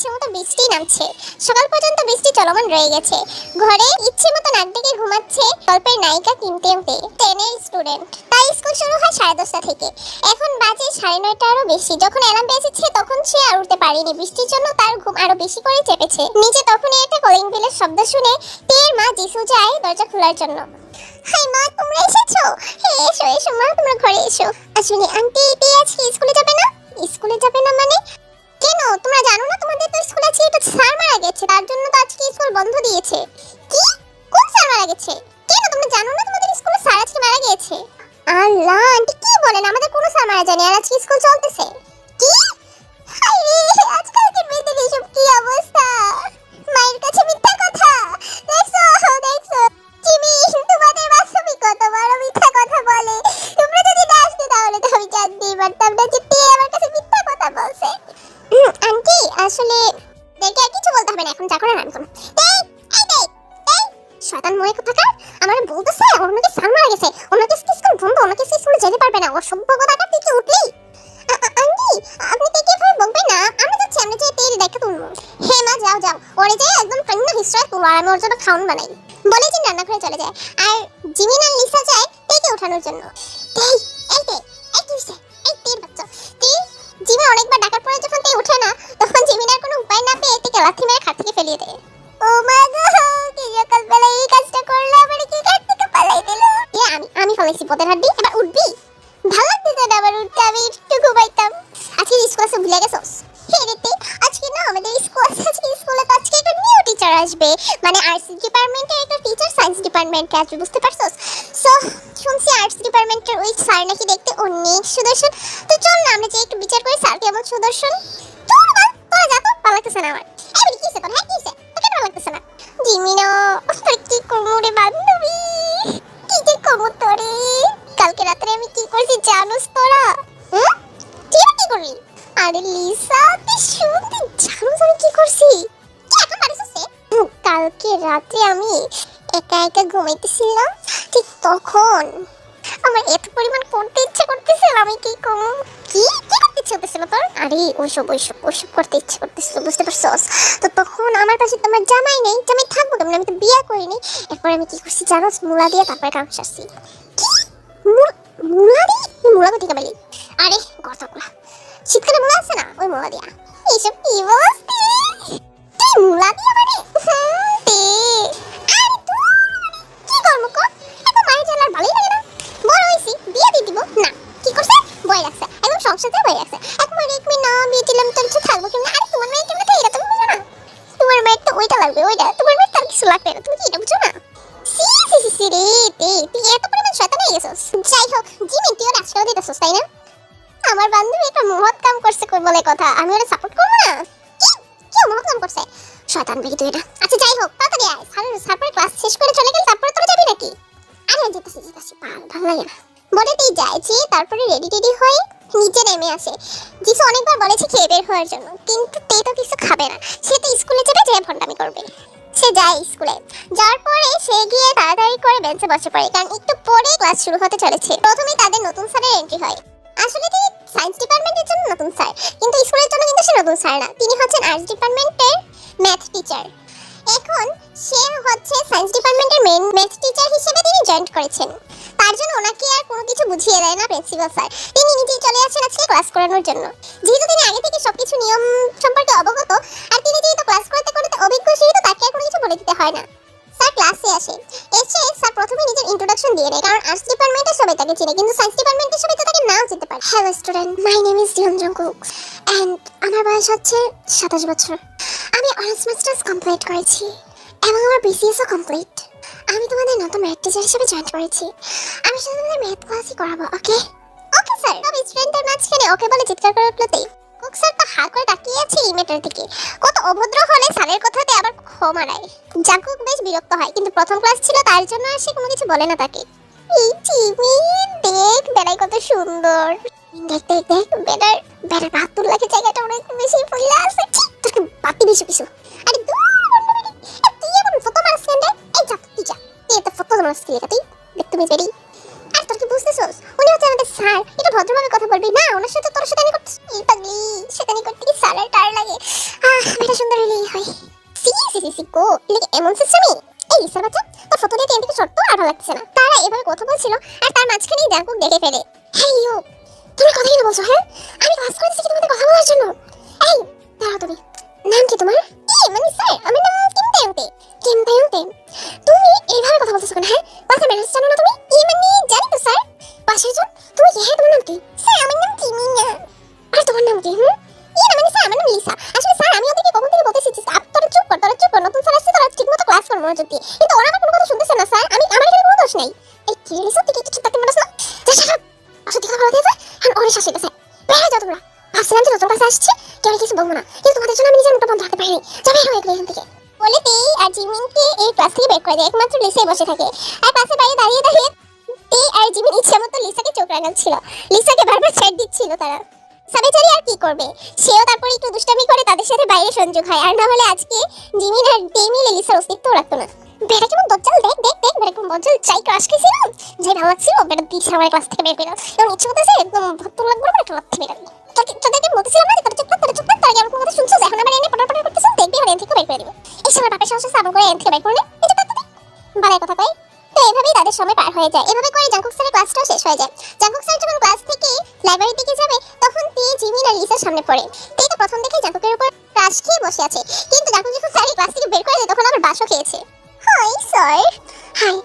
ইচ্ছে মতো বৃষ্টি নামছে। সকাল পর্যন্ত বৃষ্টি চলমান রয়ে গেছে। ঘরে ইচ্ছে মতো নাক ডেকে ঘুমাচ্ছে গল্পের নায়িকা কিনতে উঠে টেনের স্টুডেন্ট। তাই স্কুল শুরু হয় সাড়ে দশটা থেকে। এখন বাজে সাড়ে নয়টা আরও বেশি। যখন অ্যালার্ম বেজেছে, তখন সে আর উঠতে পারেনি। বৃষ্টির জন্য তার ঘুম আরও বেশি করে চেপেছে। নিচে তখনই একটা কলিং বেলের শব্দ শুনে তের মা যিশু যায় দরজা খোলার জন্য। হাই মা, তোমরা এসেছ? হ্যাঁ এসো এসো মা, তোমরা ঘরে এসো। আসলে আন্টি আজকে স্কুলে যাবে না? স্কুলে যাবে না মানে? তোমরা জানো না, তোমাদের তো স্কুলে আছে একটা স্যার মারা গেছে, তার জন্য তো আজকে স্কুল বন্ধ দিয়েছে। কি? কোন স্যার মারা গেছে? কেন তোমরা জানো না তোমাদের স্কুলে স্যার আজকে মারা গিয়েছে? আল্লাহ, আন্টি কি বলেন? আমাদের কোনো স্যার মারা যায়নি, আর আজকে স্কুল চলতেছে। কি? হাই কি আজকালকার মেয়েদের এসব কি অবস্থা? ওর সভ্য কথাটা টিকে উঠলেই। আ- আ- আন্টি, আপনি তো কীভাবে বলবেন না। আমরা যাচ্ছি আমরা যে তেল দেখে তুলবো। হে মা, যাও যাও। ওরে যে একদম কান্না হিস্ট্রায় তুলবো আর আমি ওর জন্য খাউন বানাই। বলে যে রান্নাঘরে চলে যায়। আর জিমিন আর লিসা যায় তেকে ওঠানোর জন্য। এই এই তে এই কি হইছে? এই তের বাচ্চা। তে জিমি অনেকবার ডাকার পরে যখন তে ওঠে না, তখন জিমিন আর কোনো উপায় না পেয়ে তেকে লাথি মেরে খাট থেকে ফেলিয়ে দেয়। ও মা গো, কি সকালবেলা এই কাজটা করল আমার কি খাট থেকে পালাই দিল? আমি আমি ফলাইছি পদের হাড্ডি। আসবে বুঝতে পারছোস? সো শুনছি আর্টস ডিপার্টমেন্টের ওই স্যার নাকি দেখতে অনেক সুদর্শন। তো চল না, আমরা যে একটু বিচার করি স্যার কেমন সুদর্শন। তোর? হ্যাঁ তোরে কালকে রাত্রে আমি কি করছি জানোস তোরা? হুম? তুই আরে লিসা, তুই আমি কি করছি। কালকে রাতে আমি একা একা ঘুমাইতেছিলাম? ঠিক তখন। আমার এত পরিমাণ করতে ইচ্ছে করতেছিল আমি কি কম কি? কি করতে ইচ্ছে করতেছিল তোর? আরে, ওইসব ওইসব ওইসব করতে ইচ্ছে করতেছিল, বুঝতে পারছস? তো তখন আমার কাছে তো আমার জামাই নেই, জামাই থাকব কেমন? আমি তো বিয়ে করিনি। এরপর আমি কি করছি জানোস? মুলা দিয়ে তারপরে কাম সারছি কি? মুলা দিয়ে? মুলা কোথেকে পেলি আরে গর্তগুলা শীতকালে মুলা আছে না? ওই মুলা দিয়া। এইসব কি বলছিস যাই হোক, জিমি তুই ওর আজকেও দিতেছস, তাই না? আমার বান্ধবী একটা মহৎ কাম করছে বলে কথা, আমি ওরা সাপোর্ট করব না? কি? কি মহৎ কাম করছে? শয়তান বেরি তুই এটা। আচ্ছা যাই হোক, তাড়াতাড়ি আয়। স্যার তারপরে ক্লাস শেষ করে চলে গেলে তারপরে তোরা যাবি নাকি? আরে, যেতেছি যেতেছি ভালো ভালো লাগে না। বলেতেই যায় যে তারপরে রেডি টেডি হয়ে নিচে নেমে আসে। যিশু অনেকবার বলেছে খেয়ে বের হওয়ার জন্য, কিন্তু তে তো কিছু খাবে না। সে তো স্কুলে যাবে, যে ভণ্ডামি করবে। যায় স্কুলে। যাওয়ার পরে সে গিয়ে তাড়াতাড়ি করে বেঞ্চে বসে পড়ে, কারণ একটু পরে ক্লাস শুরু হতে চলেছে। প্রথমেই তাদের নতুন স্যারের এন্ট্রি হয়। আসলে তিনি সায়েন্স ডিপার্টমেন্টের জন্য নতুন স্যার, কিন্তু স্কুলের জন্য কিন্তু সে নতুন স্যার না। তিনি হচ্ছেন আর্টস ডিপার্টমেন্টের ম্যাথ টিচার এখন সে হচ্ছে সায়েন্স ডিপার্টমেন্টের মেন ম্যাথ টিচার হিসেবে তিনি জয়েন করেছেন। তার জন্য ওনাকে আর কোনো কিছু বুঝিয়ে দেয় না প্রিন্সিপাল স্যার। তিনি নিজেই চলে আসেন আজকে ক্লাস করানোর জন্য। যেহেতু তিনি আগে থেকে সবকিছু নিয়ম সম্পর্কে অবগত, আর তিনি যেহেতু ক্লাস করতে বলে দিতে হয় না। স্যার ক্লাসে আসে। এসে স্যার প্রথমে নিজের ইন্ট্রোডাকশন দিয়ে নেয় কারণ আর্টস ডিপার্টমেন্টের সবাই তাকে চিনে কিন্তু সায়েন্স ডিপার্টমেন্টের সবাই তো তাকে নাও চিনতে পারে। Hello student my name is Jeon Jungkook and আমার বয়স হচ্ছে সাতাশ বছর। আমি অনার্স মাস্টার্স কমপ্লিট করেছি এবং আমার বিসিএসও কমপ্লিট আমি তোমাদের নতুন ম্যাথ টিচার হিসেবে জয়েন করেছি। আমি শুধু তোমাদের ম্যাথ ক্লাসই করাবো ওকে ওকে স্যার সব স্টুডেন্টদের মাঝখানে ওকে বলে চিৎকার করে উঠলোতেই কুক স্যার হা করে তাকিয়ে আছে দিকে। কত অভদ্র হলে কথাতে আবার ক্ষমা জাকুক বেশ বিরক্ত হয়, কিন্তু প্রথম ক্লাস ছিল, তার জন্য আর সে কোনো কিছু বলে না তাকে। দেখ কত সুন্দর। দেখ দেখ দেখ, বেড়ার বেড়ার বাহাত্তর জায়গাটা অনেক বেশি ফুলে আছে। বেশি কিছু তারা এভাবে কথা বলছিল আর তার মাঝখানেই জাঙ্কুক দেখে ফেলে। হেই ইউ তুমি কথা কেন বলছো হ্যাঁ? আমি ক্লাস করেছি তোমাদের কথা বলার জন্য। এই, দাঁড়াও তুমি। নাম কি তোমার? এই মানে স্যার, আমার নাম কিম তেয়ংতে কিম তেয়ংতে তুমি এইভাবে কথা বলতেছো কেন হ্যাঁ? ক্লাসে ম্যানেজ জানো না তুমি? এই মানে জানি তো, স্যার। পাশের জন, তুমি কি হ্যাঁ তোমার নাম কি? স্যার, আমার নাম কিমিনা। আর তোমার নাম কি, হুম? এই না মানে স্যার, আমার নাম লিসা। আসলে স্যার, আমি ওদেরকে কখন থেকে বলতেছি তোরা চুপ কর, তোরা চুপ কর। নতুন স্যার আসছে, তোরা ঠিকমতো ক্লাস কর মনোযোগ দিয়ে থাকে। আর ক্লাসের বাইরে দাঁড়িয়ে দাঁড়িয়ে তেই আর জিমিন ইচ্ছে মতো লিসাকে চোখ রাঙাচ্ছিল। লিসাকে বারবার ছেড় দিচ্ছিল তারা। সাবেচারি আর কি করবে? সেও তারপর একটু দুষ্টামি করে তাদের সাথে বাইরে সংযোগ হয়। আর না হলে আজকে জিমিন আর তেই লিসার অস্তিত্ব রাখতো না। বেটা কেমন দজ্জাল? দেখ দেখ দেখ, বেটা কেমন দজ্জাল। চাই ক্রাশ খেয়েছিল যাই ভালো লাগছিল বেটা দিচ্ছে আমার ক্লাস থেকে বের করে এবং ইচ্ছে করতেছে একদম ভত্তর লাগবে না একটা লাথি মেরে দিই। তোকে তোদেরকে বলতেছিলাম না তোরা চুপ কর, তোরা চুপ কর। তোরা আমার কথা শুনছিস এখন আবার এনে পটার পটার করতেছিস দেখবি, এখন এন থেকে বের করে দিবে। এই সময় বাপের সাহসে সাবন করে এন থেকে বের করলে তো বালাই কথা কই? তো এভাবেই তাদের সময় পার হয়ে যায়। এভাবে করে জাঙ্কুক স্যারের ক্লাসটাও শেষ হয়ে যায়। জাঙ্কুক স্যার যখন ক্লাস থেকে লাইব্রেরির দিকে যাবে, তখন তে জিমিন আর লিসার সামনে পড়ে তে তো প্রথম দেখে জাঙ্কুকের উপর ক্রাশ খেয়ে বসে আছে। কিন্তু জাঙ্কুক যখন স্যারের ক্লাস থেকে বের করে দেয়, তখন আবার বাসও খেয়েছে। হাই স্যার হাই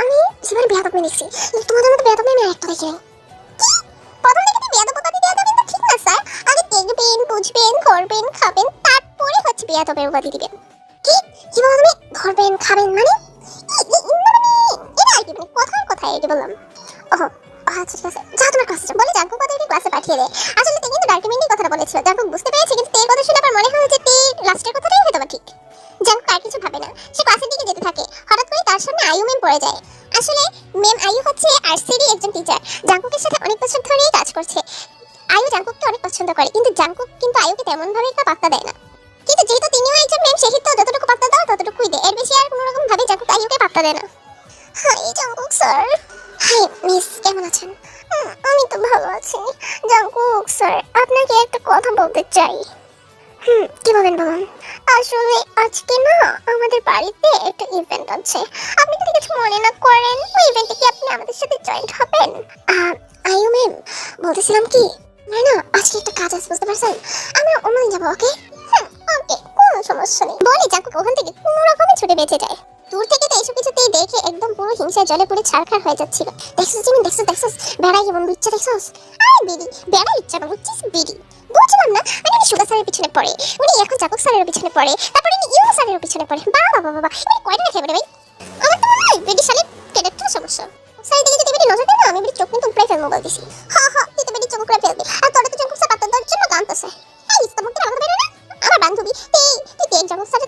আমি জীবনে বেয়াদব মেয়ে দেখছি তোমাদের মতো বেয়াদব মেয়ে আমি একটা দেখি নাই? প্রথম দেখে বেয়াদবতা দিয়ে দেওয়া কিন্তু ঠিক না স্যার আগে দেখবেন, বুঝবেন, করবেন, খাবেন, তারপরে হচ্ছে বেয়াদবের উপাধি দিবেন। কি? তুমি? ধরবেন, খাবেন মানে ই- ই- ই- মানে এটা আর কি মানে কথার বললাম। ওহ আচ্ছা টিচার জাঙ্কুকের সাথে অনেক বছর ধরেই কাজ করছে। আয়ু জাঙ্কুককে অনেক পছন্দ করে, কিন্তু জাঙ্কুক কিন্তু আয়ুকে তেমন ভাবে একটা পাত্তা দেয় না। কিন্তু যেহেতু তিনিও একজন ম্যাম সেক্ষেত্রে যতটুকু পাত্তা দাও, ততটুকুই দেয় এর বেশি আর কোনো রকম ভাবে জাঙ্কুক আয়ুকে পাত্তা দেয় না। Hi Jungkook sir. Hi, miss, কেমন আছেন? আমি তো ভালো আছি। জাঙ্কুক স্যার, আপনাকে একটা কথা বলতে চাই। হুম, কি বলেন বলুন? আসলে আজকে না আমাদের বাড়িতে একটা ইভেন্ট আছে। আপনি যদি কিছু মনে না করেন, ওই ইভেন্টে কি আপনি আমাদের সাথে জয়েন্ট হবেন? আয়ু ম্যাম, বলতেছিলাম কি? না না, আজকে একটা কাজ আছে, বুঝতে পারছেন? আমরা অন্যদিন যাব, ওকে? ওকে, কোনো সমস্যা নেই। বলে যাক ওখান থেকে কোনো রকমে ছুটে বেঁচে যায়। দূর থেকে তো এইসব কিছুতেই দেখে একদম পুরো হিংসায় জলে পুরো ছাড়খাড় হয়ে যাচ্ছিল। দেখছিস তুমি দেখছিস দেখছিস? বেড়াই কেমন বিচ্ছা, দেখছিস? আরে বিড়ি বেড়া ইচ্ছা না বুঝছিস বিড়ি। বুঝলাম না মানে উনি সুগা স্যারের পিছনে পড়ে, উনি এখন জাকুক স্যারের পিছনে পড়ে, তারপরে উনি ইউ স্যারের পিছনে পড়ে। বাবা বাবা বাবা এবারে কয়টা রেখে ভাই? আমার তো মনে হয় বিড়ি শালের ক্যারেক্টার সমস্যা। স্যারের দিকে যদি বেড়ি নজর দেয় না, আমি বেড়ি চোখ কিন্তু উপড়ে ফেলব বলতেছি। হা হা, তুই তো বেড়ি চোখ উপড়ে ফেলবি। আর তোরা তো জাকুক স্যার পাত্তা দেওয়ার কাঁদতেছে এই তোমাকে আমাকে বেরো না? আমার বান্ধবী তুই তুই তেল জাকুক স্যার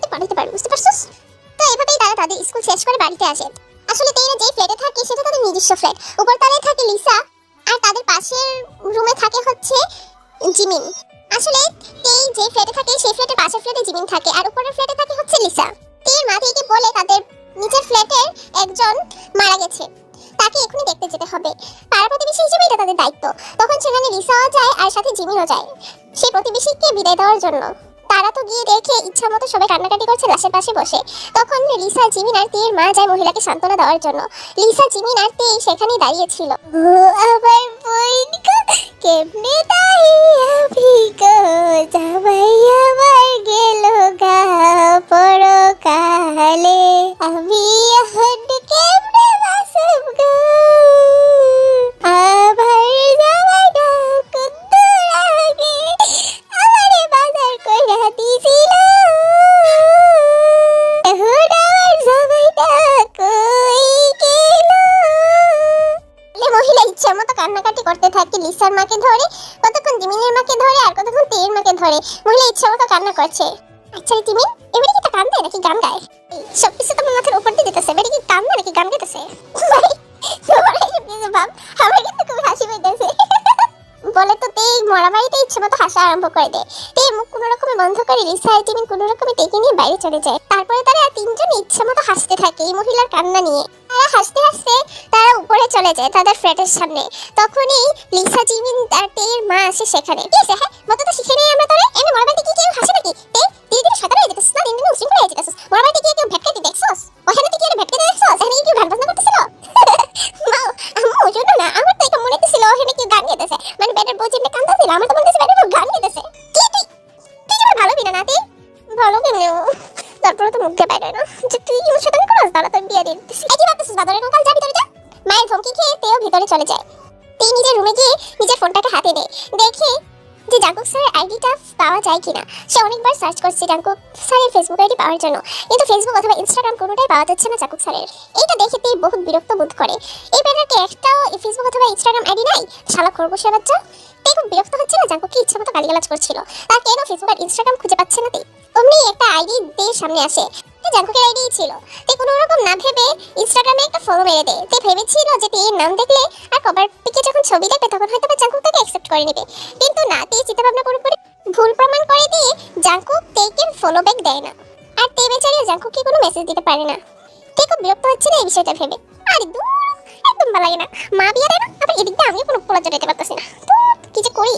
স্কুল শেষ করে বাড়িতে আসে। আসলে তেরা যেই ফ্ল্যাটে থাকে, সেটা তাদের নিজস্ব ফ্ল্যাট উপর তলায় থাকে লিসা, আর তাদের পাশের রুমে থাকে হচ্ছে জিমিন। আসলে তেই যে ফ্ল্যাটে থাকে, সেই ফ্ল্যাটের পাশের ফ্ল্যাটে জিমিন থাকে, আর উপরের ফ্ল্যাটে থাকে হচ্ছে লিসা। তের মা থেকে বলে তাদের নিচের ফ্ল্যাটের একজন মারা গেছে। তাকে এখনই দেখতে যেতে হবে। পাড়া প্রতিবেশী হিসেবে এটা তাদের দায়িত্ব। তখন সেখানে লিসাও যায়, আর সাথে জিমিনও যায়। সেই প্রতিবেশীকে বিদায় দেওয়ার জন্য। তো গিয়ে দেখে ইচ্ছা মতো সবাই কান্নাকাটি করছে, লাশের পাশে বসে। তখন লিসা, জিমিন আর তের মা যায় মহিলাকে সান্ত্বনা দেওয়ার জন্য। লিসা, জিমিন আর তে সেখানেই দাঁড়িয়েছিল আবার দাঁড়িয়ে ভিগো গা আমি কতক্ষণ জিমিনের মাকে ধরে আর কতক্ষণ তেয়ের মাকে ধরে? মহিলা ইচ্ছা মতো কান্না করছে। আচ্ছা জিমিন এবারে কি তা কান্দে নাকি গান গায়? সব কিছু তো মাথার উপর দিয়ে দিতেছে। এবারে কি কান্দে নাকি গান গাইতেছে? আমার কিন্তু খুব হাসি পাইতেছে। বলে তো তেই মরা বাড়িতে ইচ্ছে মতো হাসা আরম্ভ করে দেয়। তেই মুখ কোনো রকমে বন্ধ করে লিসা আর কোনো রকমে নিয়ে বাইরে চলে যায়। তারপরে তারা তিনজন ইচ্ছে মতো হাসতে থাকে এই মহিলার কান্না নিয়ে। তারা হাসতে হাসতে তারা উপরে চলে যায়, তাদের ফ্ল্যাটের সামনে। তখনই লিসা জিমিন তার টের মা আসে সেখানে। ঠিক আছে হ্যাঁ মতো তো শিখে নেই আমরা এমনি কি কেউ হাসে নাকি? তে, ধীরে ধীরে কি কেউ ওখানে কি কি বাজনা করতেছিল? মা না, আমার তো এটা মনে হতেছিল ওখানে কি গান গেতেছে। মানে কান্দাছিল, আমার তো মনে হচ্ছে গান গেতেছে। কি তুই? তুই ভালো বিনা না ভালো তারপরে তো মুখে বাইরে না। যে তুই কি সাথে করাস? দাঁড়া, তোর বিয়ে দিয়ে দিতেছি। এই কি ভাবতেছিস, বাদরের কাল যাবি যা মায়ের ধমকি খেয়ে তেও ভিতরে চলে যায়। তে নিজের রুমে গিয়ে নিজের ফোনটাকে হাতে নেয়। দেখে যে জাঙ্কুক স্যারের আইডিটা পাওয়া যায় কিনা। সে অনেকবার সার্চ করছে জাঙ্কুক স্যারের ফেসবুক আইডি পাওয়ার জন্য। কিন্তু ফেসবুক অথবা ইনস্টাগ্রাম কোনোটাই পাওয়া যাচ্ছে না জাঙ্কুক স্যারের। এইটা দেখে তে বহুত বিরক্ত বোধ করে। এই ব্যাটারকে একটাও ফেসবুক অথবা ইনস্টাগ্রাম আইডি নাই? শালা খরগোশের বাচ্চা। তে খুব বিরক্ত হচ্ছে না? জাঙ্কুককে ইচ্ছা মতো গালিগালাজ করছিল। তার কেন ফেসবুক আর ইনস্টাগ্রাম খুঁজে পাচ্ছে না তে। অমনি একটা আইডি দিয়ে সামনে আসে। তে জাঙ্কুকের আইডি ছিল। তে কোনো রকম না ভেবে ইনস্টাগ্রামে একটা ফলো মেরে দেয়। তে ভেবেছিল যে তে নাম দেখলে আর কভার পিকে যখন ছবি দেখবে তখন হয়তো বা জাঙ্কুক তাকে অ্যাকসেপ্ট করে নেবে। কিন্তু না, তে চিন্তা ভাবনা করে ভুল প্রমাণ করে দিয়ে জাঙ্কুক তেকে ফলো ব্যাক দেয় না। আর তে বেচারি জাঙ্কুককে কোনো মেসেজ দিতে পারে না। তে খুব বিরক্ত হচ্ছে না এই বিষয়টা ভেবে। আরে দূর, একদম ভালো লাগে না। মা বিয়ে দেয় না আবার এদিকটা আমিও কোনো পোলা জড়াইতে পারতেছি না। কি যে করি?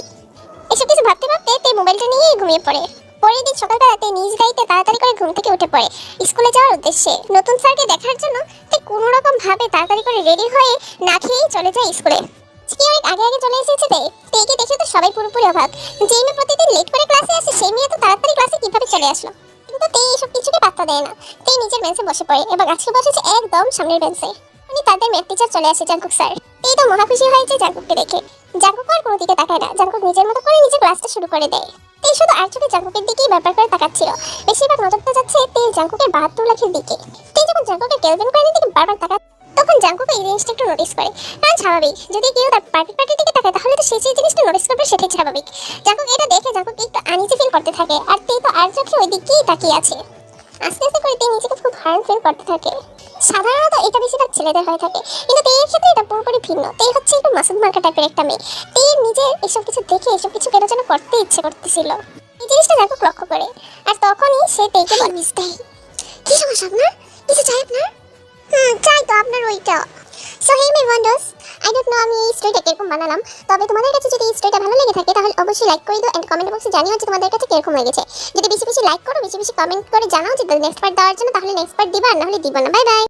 এসব কিছু ভাবতে ভাবতে তে মোবাইলটা নিয়ে ঘুমিয়ে পড়ে। পরের দিন সকালবেলাতে নিজ গাড়িতে তাড়াতাড়ি করে ঘুম থেকে উঠে পড়ে। স্কুলে যাওয়ার উদ্দেশ্যে নতুন স্যারকে দেখার জন্য তে কোনো রকম ভাবে তাড়াতাড়ি করে রেডি হয়ে না খেয়েই চলে যায় স্কুলে। আজকে অনেক আগে আগে চলে এসেছে তে? তেকে দেখে তো সবাই পুরোপুরি অবাক। যেই মেয়ে প্রতিদিন লেট করে ক্লাসে আসে, সেই মেয়ে তো তাড়াতাড়ি ক্লাসে কীভাবে চলে আসলো? কিন্তু তে এইসব কিছুকে পাত্তা দেয় না। তে নিজের বেঞ্চে বসে পড়ে এবং আজকে বসেছে একদম সামনের বেঞ্চে উনি তাদের ম্যাথ টিচার চলে আসে, জাঙ্কুক স্যার। এই তো মহা খুশি হয়েছে জাঙ্কুককে দেখে। জাঙ্কুক আর কোনো দিকে তাকায় না। জাঙ্কুক নিজের মতো করে নিজের ক্লাসটা শুরু করে দেয়। এই শুধু আর চোখে জাঙ্কুকের দিকেই ব্যাপার করে তাকাচ্ছিল। বেশিরভাগ নজরটা যাচ্ছে তে জাঙ্কুকের বাহাত্তর লাখের দিকে। তে যখন জাঙ্কুকের কেলভিন কয়েনের দিকে বারবার তাকা তখন জাঙ্কুক এই জিনিসটা একটু নোটিস করে। কারণ স্বাভাবিক, যদি কেউ তার পার্টি পার্টির দিকে তাকায়, তাহলে তো সে সেই জিনিসটা নোটিস করবে, সেটাই স্বাভাবিক। জাঙ্কুক এটা দেখে জাঙ্কুক একটু আনিজি ফিল করতে থাকে। আর তে তো আর চোখে ওই দিকেই তাকিয়ে আছে। আস্তে আস্তে করে তে নিজেকে খুব হার্ম ফিল করতে থাকে। সাধারণত এটা বেশিরভাগ ছেলেদের হয়ে থাকে। কিন্তু তেয়ের ক্ষেত্রে এটা পুরোপুরি ভিন্ন। তে হচ্ছে একটু মাসুদ মার্কা টাইপের একটা মেয়ে। তে নিজের এসব কিছু দেখে এসব কিছু কেন যেন করতে ইচ্ছে করতেছিল। এই জিনিসটা জাকুক লক্ষ্য করে। আর তখনই সে তেকে বলিস দেয়। কি সমস্যা আপনার? কিছু চাই আপনার? হুম, চাই তো আপনার ওইটা। So hey my wonders I don't know আমি এই স্টোরিটা কীরকম বানালাম। তবে তোমাদের কাছে যদি এই স্টোরিটা ভালো লেগে থাকে, তাহলে অবশ্যই লাইক করে দিও এন্ড কমেন্ট বক্সে জানিও যে তোমাদের কাছে কীরকম লেগেছে। যদি বেশি বেশি লাইক করো, বেশি বেশি কমেন্ট করে জানাও যে নেক্সট পার্ট দেওয়ার জন্য, তাহলে নেক্সট পার্ট দিবা, আর নাহলে দিবা না। Bye bye